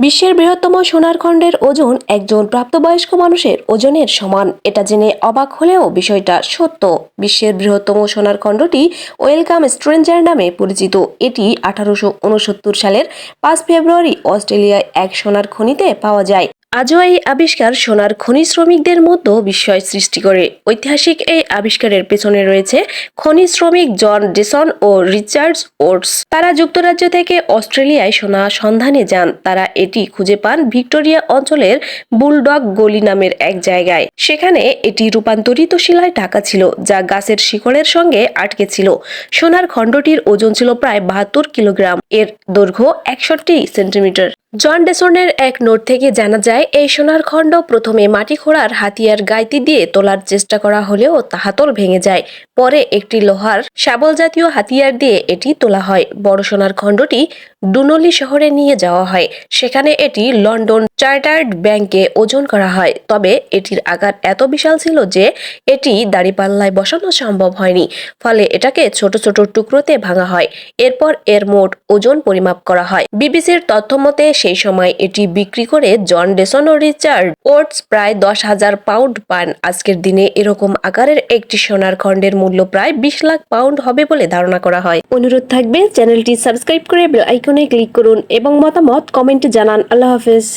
বিশ্বের বৃহত্তম সোনার খণ্ডের ওজন একজন প্রাপ্তবয়স্ক মানুষের ওজনের সমান। এটা জেনে অবাক হলেও বিষয়টা সত্য। বিশ্বের বৃহত্তম সোনার খণ্ডটি ওয়েলকাম স্ট্রেঞ্জার নামে পরিচিত। এটি আঠারোশো উনসত্তর সালের পাঁচ ফেব্রুয়ারি অস্ট্রেলিয়ায় এক সোনার খনিতে পাওয়া যায়। আজও এই আবিষ্কার সোনার খনি শ্রমিকদের মধ্যে বিস্ময় সৃষ্টি করে। ঐতিহাসিক এই আবিষ্কারের পেছনে রয়েছে খনি শ্রমিক জন ডেসন ও রিচার্ডস ওটস। তারা যুক্তরাজ্য থেকে অস্ট্রেলিয়ায় সোনা সন্ধানে যান। তারা এটি খুঁজে পান ভিক্টোরিয়া অঞ্চলের বুলডগ গলি নামের এক জায়গায়। সেখানে এটি রূপান্তরিত শিলায় ঢাকা ছিল, যা গাছের শিকড়ের সঙ্গে আটকে ছিল। সোনার খণ্ডটির ওজন ছিল প্রায় বাহাত্তর কিলোগ্রাম। এর দৈর্ঘ্য একষট্টি সেন্টিমিটার। জন ডেসনের এক নোট থেকে জানা যায়, এই সোনার খণ্ড প্রথমে মাটি খোঁড়ার হাতিয়ার গাইতি দিয়ে তোলার চেষ্টা করা হলেও তাহাতল ভেঙে যায়। পরে একটি লোহার শাবল জাতীয় হাতিয়ার দিয়ে এটি তোলা হয়। বড় সোনার খণ্ডটি ডুনলি শহরে নিয়ে যাওয়া হয়। সেখানে এটি লন্ডন চার্টার্ড ব্যাংকে ওজন করা হয়। তবে এটির আকার এত বিশাল ছিল যে এটি দাড়িপাল্লায় বসানো সম্ভব হয়নি। ফলে এটাকে ছোট ছোট টুকরোতে ভাঙা হয়। এরপর এর মোট ওজন পরিমাপ করা হয়। বিবিসির তথ্য মতে, সেই সময় এটি বিক্রি করে জন ডেসন ও রিচার্ড ওটস প্রায় দশ হাজার পাউন্ড পান। আজকের দিনে এরকম আকারের একটি সোনার খণ্ডের মূল্য প্রায় বিশ লাখ পাউন্ড হবে বলে ধারণা করা হয়। অনুরোধ থাকবে চ্যানেলটি সাবস্ক্রাইব করে বেল আইকনে ক্লিক করুন এবং মতামত কমেন্টে জানান। আল্লাহ হাফেজ।